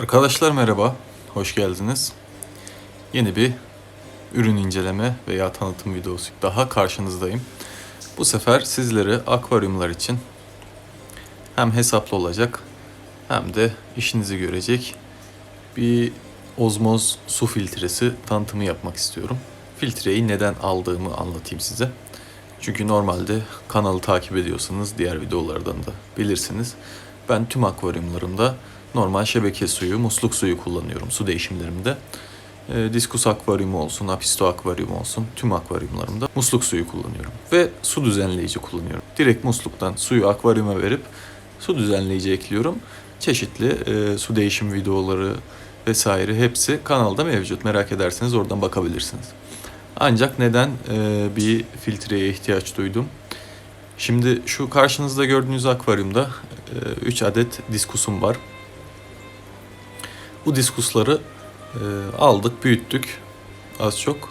Arkadaşlar merhaba, hoş geldiniz. Yeni bir ürün inceleme veya tanıtım videosu daha karşınızdayım. Bu sefer sizlere akvaryumlar için hem hesaplı olacak hem de işinizi görecek bir ozmoz su filtresi tanıtımı yapmak istiyorum. Filtreyi neden aldığımı anlatayım size. Çünkü normalde kanalı takip ediyorsanız diğer videolardan da bilirsiniz. Ben tüm akvaryumlarımda normal şebeke suyu, musluk suyu kullanıyorum su değişimlerimde. E, Diskus akvaryumu olsun, Apisto akvaryumu olsun tüm akvaryumlarımda musluk suyu kullanıyorum. Ve su düzenleyici kullanıyorum. Direkt musluktan suyu akvaryuma verip su düzenleyici ekliyorum. Çeşitli e, su değişim videoları vesaire hepsi kanalda mevcut. Merak ederseniz oradan bakabilirsiniz. Ancak neden e, bir filtreye ihtiyaç duydum? Şimdi şu karşınızda gördüğünüz akvaryumda 3 adet diskusum var. Bu diskusları e, aldık, büyüttük az çok.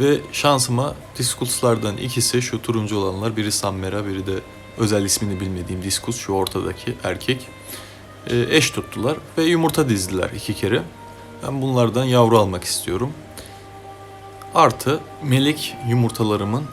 Ve şansıma diskuslardan ikisi şu turuncu olanlar, biri Sammera, biri de özel ismini bilmediğim diskus, şu ortadaki erkek. E, eş tuttular ve yumurta dizdiler iki kere. Ben bunlardan yavru almak istiyorum. Artı melek yumurtalarımın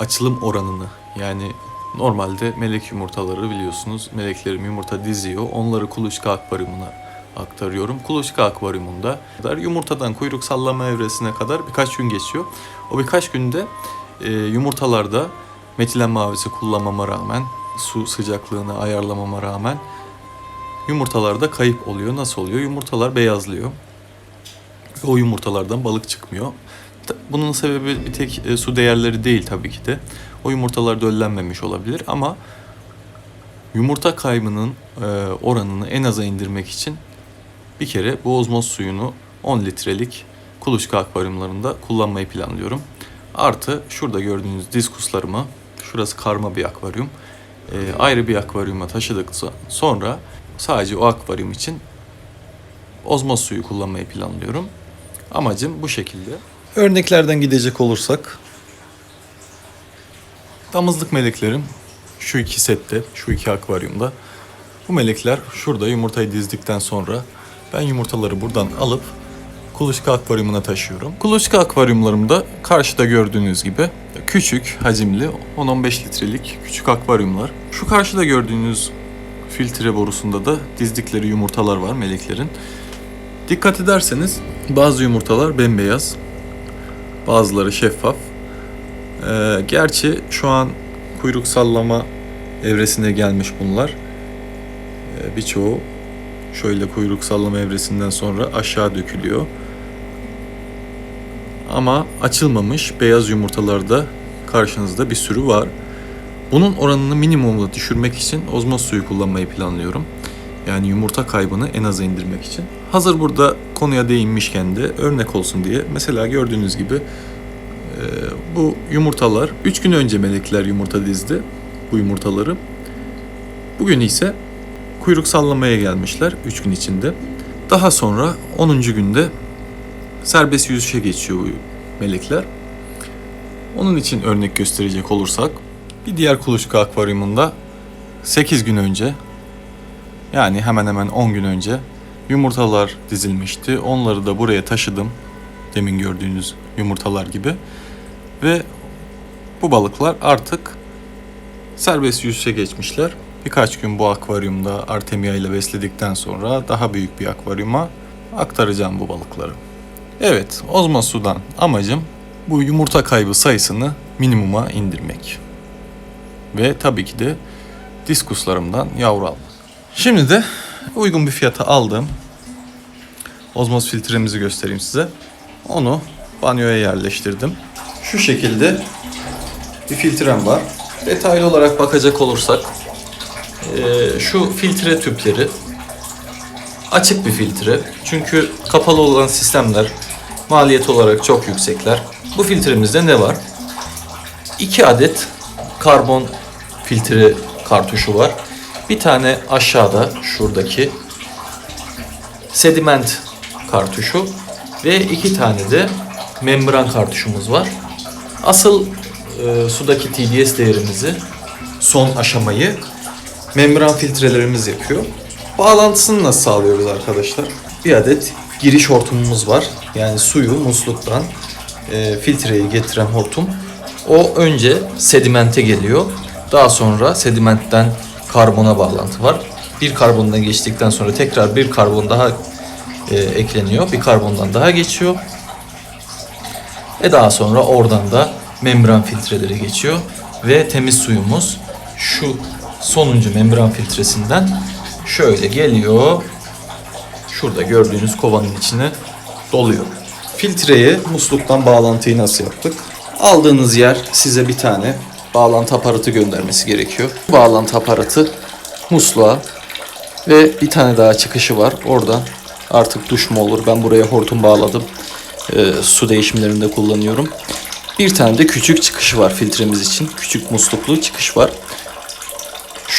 açılım oranını yani normalde melek yumurtaları biliyorsunuz meleklerim yumurta diziyor onları kuluçka akvaryumuna aktarıyorum. Kuluçka akvaryumunda kadar yumurtadan kuyruk sallama evresine kadar birkaç gün geçiyor. O birkaç günde e, yumurtalarda metilen mavisi kullanmama rağmen su sıcaklığını ayarlamama rağmen yumurtalarda kayıp oluyor. Nasıl oluyor? Yumurtalar beyazlıyor. O yumurtalardan balık çıkmıyor. Bunun sebebi bir tek e, su değerleri değil tabii ki de. O yumurtalar döllenmemiş olabilir ama yumurta kaybının e, oranını en aza indirmek için bir kere bu ozmoz suyunu 10 litrelik kuluçka akvaryumlarında kullanmayı planlıyorum. Artı şurada gördüğünüz diskuslarımı, şurası karma bir akvaryum, e, ayrı bir akvaryuma taşıdık sonra sadece o akvaryum için ozmoz suyu kullanmayı planlıyorum. Amacım bu şekilde. Örneklerden gidecek olursak damızlık meleklerim şu iki sette, şu iki akvaryumda. Bu melekler şurada yumurtayı dizdikten sonra ben yumurtaları buradan alıp kuluçka akvaryumuna taşıyorum. Kuluçka akvaryumlarımda karşıda gördüğünüz gibi küçük hacimli 10-15 litrelik küçük akvaryumlar. Şu karşıda gördüğünüz filtre borusunda da dizdikleri yumurtalar var meleklerin. Dikkat ederseniz bazı yumurtalar bembeyaz, bazıları şeffaf. Ee, gerçi şu an kuyruk sallama evresine gelmiş bunlar. Ee, birçoğu şöyle kuyruk sallama evresinden sonra aşağı dökülüyor. Ama açılmamış beyaz yumurtalarda karşınızda bir sürü var. Bunun oranını minimuma düşürmek için ozmoz suyu kullanmayı planlıyorum. Yani yumurta kaybını en aza indirmek için. Hazır burada konuya değinmişken de örnek olsun diye mesela gördüğünüz gibi e, bu yumurtalar 3 gün önce melekler yumurta dizdi bu yumurtaları. Bugün ise kuyruk sallamaya gelmişler 3 gün içinde. Daha sonra 10. günde serbest yüzüşe geçiyor bu melekler. Onun için örnek gösterecek olursak bir diğer kuluçka akvaryumunda 8 gün önce yani hemen hemen 10 gün önce yumurtalar dizilmişti. Onları da buraya taşıdım. Demin gördüğünüz yumurtalar gibi. Ve bu balıklar artık serbest yüzüşe geçmişler. Birkaç gün bu akvaryumda Artemia ile besledikten sonra daha büyük bir akvaryuma aktaracağım bu balıkları. Evet, ozma sudan amacım bu yumurta kaybı sayısını minimuma indirmek. Ve tabii ki de diskuslarımdan yavru almak. Şimdi de uygun bir fiyata aldığım ozmoz filtremizi göstereyim size. Onu banyoya yerleştirdim. Şu şekilde bir filtrem var. Detaylı olarak bakacak olursak eee, şu filtre tüpleri açık bir filtre. Çünkü kapalı olan sistemler maliyet olarak çok yüksekler. Bu filtremizde ne var? 2 adet karbon filtre kartuşu var. Bir tane aşağıda şuradaki sediment kartuşu ve iki tane de membran kartuşumuz var. Asıl e, sudaki TDS değerimizi son aşamayı membran filtrelerimiz yapıyor. Bağlantısını nasıl sağlıyoruz arkadaşlar? Bir adet giriş hortumumuz var. Yani suyu musluktan e, filtreye getiren hortum. O önce sedimente geliyor. Daha sonra sedimentten karbona bağlantı var. Bir karbondan geçtikten sonra tekrar bir karbon daha e, ekleniyor. Bir karbondan daha geçiyor. Ve daha sonra oradan da membran filtreleri geçiyor. Ve temiz suyumuz şu sonuncu membran filtresinden şöyle geliyor. Şurada gördüğünüz kovanın içine doluyor. Filtreye musluktan bağlantıyı nasıl yaptık? Aldığınız yer size bir tane bağlantı aparatı göndermesi gerekiyor. Bu bağlantı aparatı musluğa ve bir tane daha çıkışı var. Oradan artık duş mu olur? Ben buraya hortum bağladım. Ee, su değişimlerinde kullanıyorum. Bir tane de küçük çıkışı var filtremiz için. Küçük musluklu çıkış var.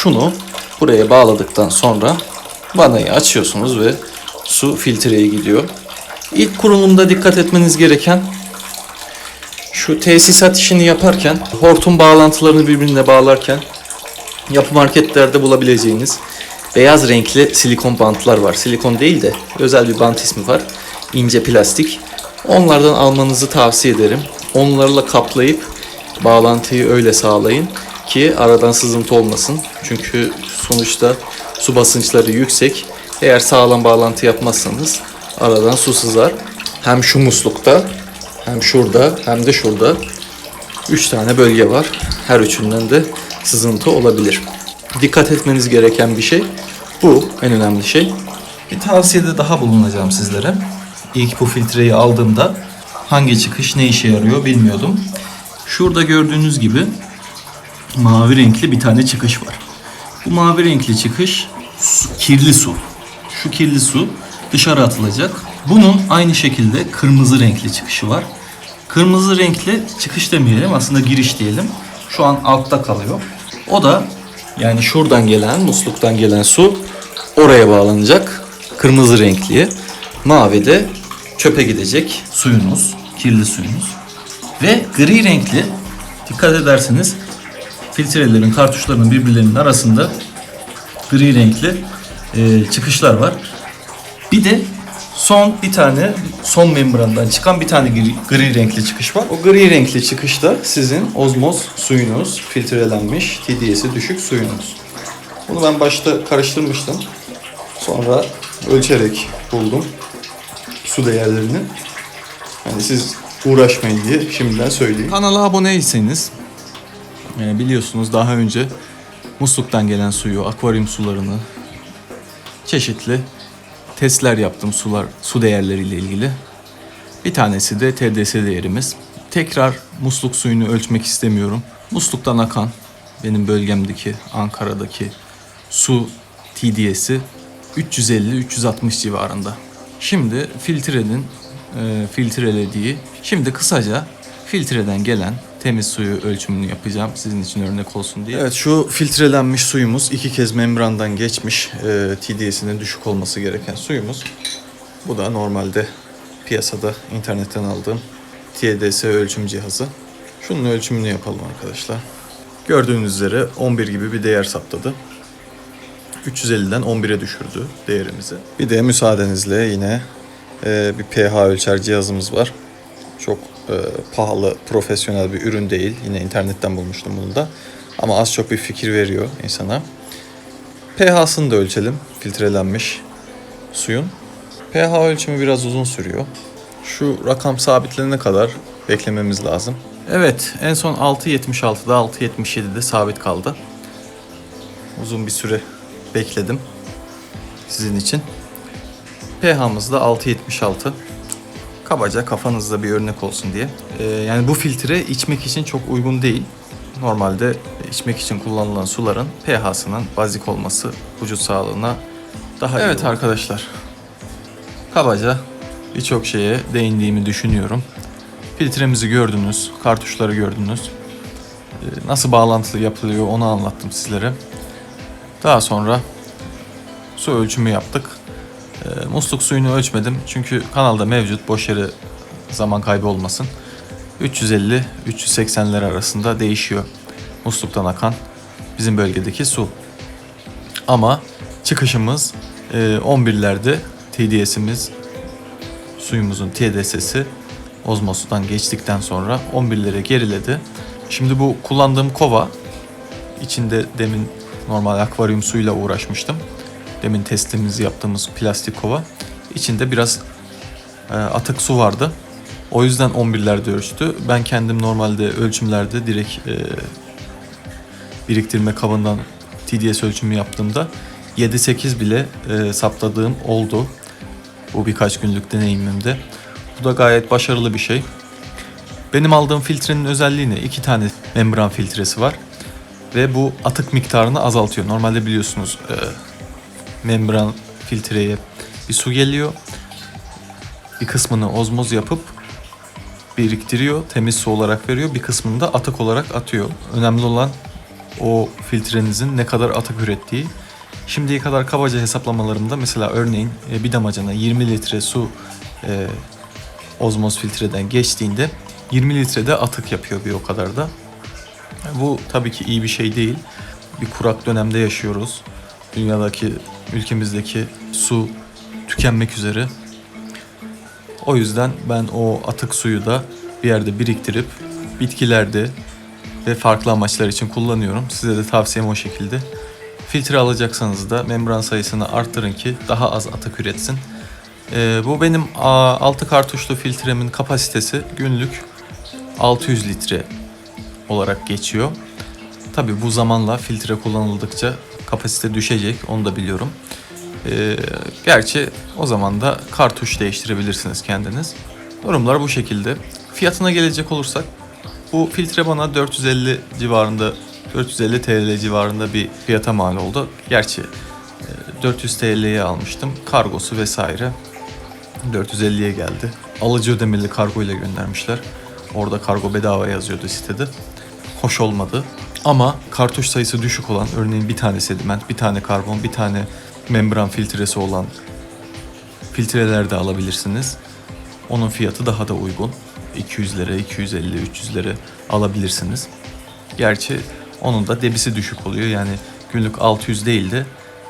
Şunu buraya bağladıktan sonra vanayı açıyorsunuz ve su filtreye gidiyor. İlk kurulumda dikkat etmeniz gereken şu tesisat işini yaparken hortum bağlantılarını birbirine bağlarken yapı marketlerde bulabileceğiniz beyaz renkli silikon bantlar var. Silikon değil de özel bir bant ismi var. İnce plastik. Onlardan almanızı tavsiye ederim. Onlarla kaplayıp bağlantıyı öyle sağlayın ki aradan sızıntı olmasın. Çünkü sonuçta su basınçları yüksek. Eğer sağlam bağlantı yapmazsanız aradan su sızar. Hem şu muslukta hem şurada hem de şurada. Üç tane bölge var. Her üçünden de sızıntı olabilir. Dikkat etmeniz gereken bir şey bu. En önemli şey. Bir tavsiyede daha bulunacağım sizlere. İlk bu filtreyi aldığımda hangi çıkış ne işe yarıyor bilmiyordum. Şurada gördüğünüz gibi mavi renkli bir tane çıkış var. Bu mavi renkli çıkış su- kirli su. Şu kirli su dışarı atılacak. Bunun aynı şekilde kırmızı renkli çıkışı var. Kırmızı renkli çıkış demeyelim aslında giriş diyelim. Şu an altta kalıyor. O da yani şuradan gelen musluktan gelen su oraya bağlanacak. Kırmızı renkliye. Mavi de çöpe gidecek suyunuz, kirli suyunuz. Ve gri renkli dikkat ederseniz filtrelerin, kartuşlarının birbirlerinin arasında gri renkli e, çıkışlar var. Bir de son bir tane son membrandan çıkan bir tane gri, gri renkli çıkış var. O gri renkli çıkışta sizin ozmoz suyunuz, filtrelenmiş, TDS'i düşük suyunuz. Bunu ben başta karıştırmıştım. Sonra ölçerek buldum su değerlerini. Yani siz uğraşmayın diye şimdiden söyleyeyim. Kanala aboneyseniz e, biliyorsunuz daha önce musluktan gelen suyu, akvaryum sularını çeşitli testler yaptım sular su değerleriyle ilgili. Bir tanesi de TDS değerimiz. Tekrar musluk suyunu ölçmek istemiyorum. Musluktan akan benim bölgemdeki Ankara'daki su TDS'i 350-360 civarında. Şimdi filtrenin e, filtrelediği, şimdi kısaca filtreden gelen temiz suyu ölçümünü yapacağım sizin için örnek olsun diye. Evet şu filtrelenmiş suyumuz iki kez membrandan geçmiş e, TDS'inin düşük olması gereken suyumuz. Bu da normalde piyasada internetten aldığım TDS ölçüm cihazı. Şunun ölçümünü yapalım arkadaşlar. Gördüğünüz üzere 11 gibi bir değer saptadı. 350'den 11'e düşürdü değerimizi. Bir de müsaadenizle yine e, bir pH ölçer cihazımız var. Çok e, pahalı, profesyonel bir ürün değil. Yine internetten bulmuştum bunu da. Ama az çok bir fikir veriyor insana. pH'sını da ölçelim. Filtrelenmiş suyun. pH ölçümü biraz uzun sürüyor. Şu rakam sabitlenene kadar beklememiz lazım. Evet, en son 6.76'da 6.77'de sabit kaldı. Uzun bir süre bekledim sizin için. pH'mız da 6.76. Kabaca kafanızda bir örnek olsun diye. Ee, yani bu filtre içmek için çok uygun değil. Normalde içmek için kullanılan suların pH'sının bazik olması vücut sağlığına daha iyi Evet arkadaşlar. Kabaca birçok şeye değindiğimi düşünüyorum. Filtremizi gördünüz, kartuşları gördünüz. Ee, Nasıl bağlantılı yapılıyor onu anlattım sizlere. Daha sonra su ölçümü yaptık. Ee, musluk suyunu ölçmedim çünkü kanalda mevcut boş yere zaman kaybı olmasın. 350-380'ler arasında değişiyor musluktan akan bizim bölgedeki su. Ama çıkışımız Ee, 11'lerde TDS'imiz suyumuzun TDS'si ozmosudan geçtikten sonra 11'lere geriledi. Şimdi bu kullandığım kova içinde demin normal akvaryum suyuyla uğraşmıştım. Demin testimizi yaptığımız plastik kova. İçinde biraz e, atık su vardı. O yüzden 11'lerde ölçtü. Ben kendim normalde ölçümlerde direkt e, biriktirme kabından TDS ölçümü yaptığımda 7-8 bile e, saptadığım oldu. Bu birkaç günlük deneyimimde. Bu da gayet başarılı bir şey. Benim aldığım filtrenin özelliği ne? İki tane membran filtresi var. Ve bu atık miktarını azaltıyor. Normalde biliyorsunuz e, membran filtreye bir su geliyor. Bir kısmını ozmoz yapıp biriktiriyor. Temiz su olarak veriyor. Bir kısmını da atık olarak atıyor. Önemli olan o filtrenizin ne kadar atık ürettiği. Şimdiye kadar kabaca hesaplamalarımda mesela örneğin e, bir damacana 20 litre su e, ozmoz filtreden geçtiğinde 20 litrede atık yapıyor bir o kadar da. Bu tabii ki iyi bir şey değil. Bir kurak dönemde yaşıyoruz. Dünyadaki, ülkemizdeki su tükenmek üzere. O yüzden ben o atık suyu da bir yerde biriktirip bitkilerde ve farklı amaçlar için kullanıyorum. Size de tavsiyem o şekilde. Filtre alacaksanız da membran sayısını arttırın ki daha az atık üretsin. Ee, bu benim 6 kartuşlu filtremin kapasitesi günlük 600 litre olarak geçiyor. Tabi bu zamanla filtre kullanıldıkça kapasite düşecek onu da biliyorum. Ee, gerçi o zaman da kartuş değiştirebilirsiniz kendiniz. Durumlar bu şekilde. Fiyatına gelecek olursak bu filtre bana 450 civarında 450 TL civarında bir fiyata mal oldu. Gerçi e, 400 TL'ye almıştım. Kargosu vesaire 450'ye geldi. Alıcı ödemeli kargo ile göndermişler. Orada kargo bedava yazıyordu sitede. Hoş olmadı. Ama kartuş sayısı düşük olan örneğin bir tane sediment, bir tane karbon, bir tane membran filtresi olan filtreler de alabilirsiniz. Onun fiyatı daha da uygun. 200 lira, 250, 300 lira alabilirsiniz. Gerçi onun da debisi düşük oluyor. Yani günlük 600 değil de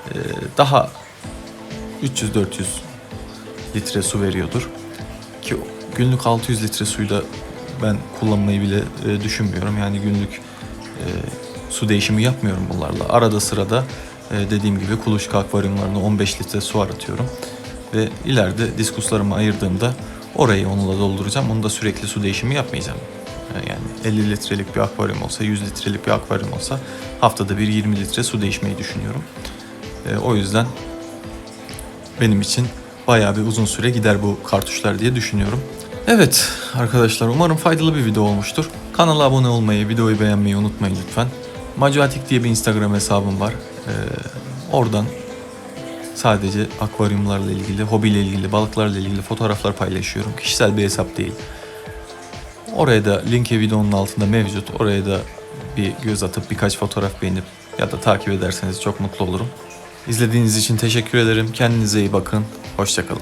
e, daha 300-400 litre su veriyordur. Ki günlük 600 litre suyu da ben kullanmayı bile e, düşünmüyorum. Yani günlük su değişimi yapmıyorum bunlarla. Arada sırada e, dediğim gibi kuluçka akvaryumlarına 15 litre su aratıyorum. Ve ileride diskuslarımı ayırdığımda orayı onunla dolduracağım. Onu da sürekli su değişimi yapmayacağım. E, Yani 50 litrelik bir akvaryum olsa, 100 litrelik bir akvaryum olsa haftada bir 20 litre su değişmeyi düşünüyorum. E, o yüzden benim için bayağı bir uzun süre gider bu kartuşlar diye düşünüyorum. Evet arkadaşlar umarım faydalı bir video olmuştur. Kanala abone olmayı, videoyu beğenmeyi unutmayın lütfen. Macuatik diye bir Instagram hesabım var. Ee, oradan sadece akvaryumlarla ilgili, hobiyle ilgili, balıklarla ilgili fotoğraflar paylaşıyorum. Kişisel bir hesap değil. Oraya da linki videonun altında mevcut. Oraya da bir göz atıp birkaç fotoğraf beğenip ya da takip ederseniz çok mutlu olurum. İzlediğiniz için teşekkür ederim. Kendinize iyi bakın. Hoşçakalın.